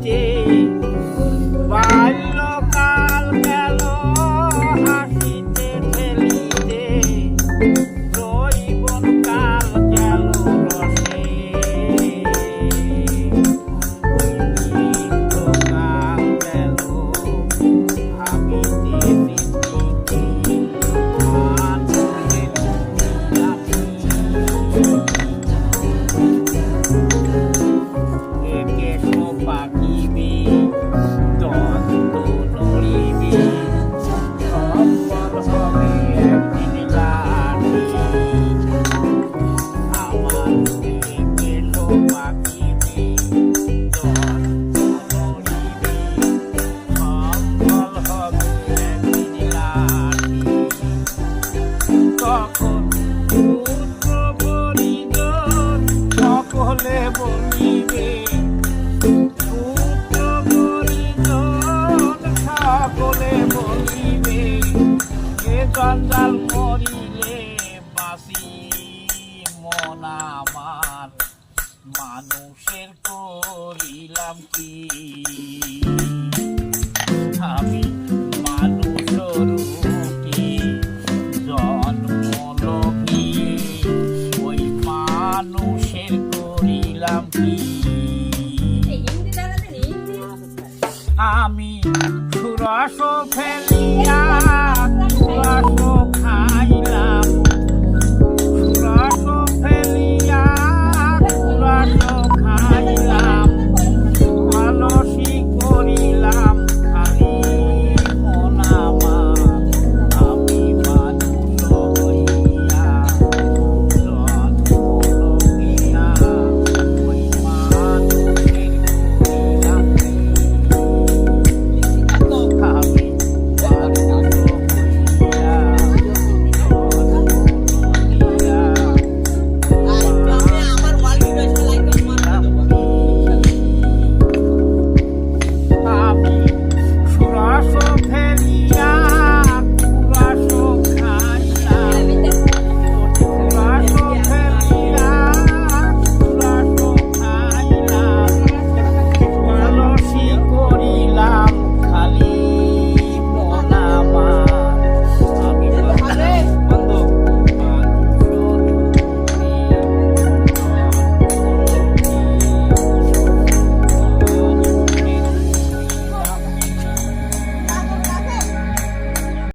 day. বলে বলিবে কে জঞ্জাল করিলে বাসি মন আমার। মানুষের করিলাম কি? আমি আমি সুরস ফেলিয়া সুরস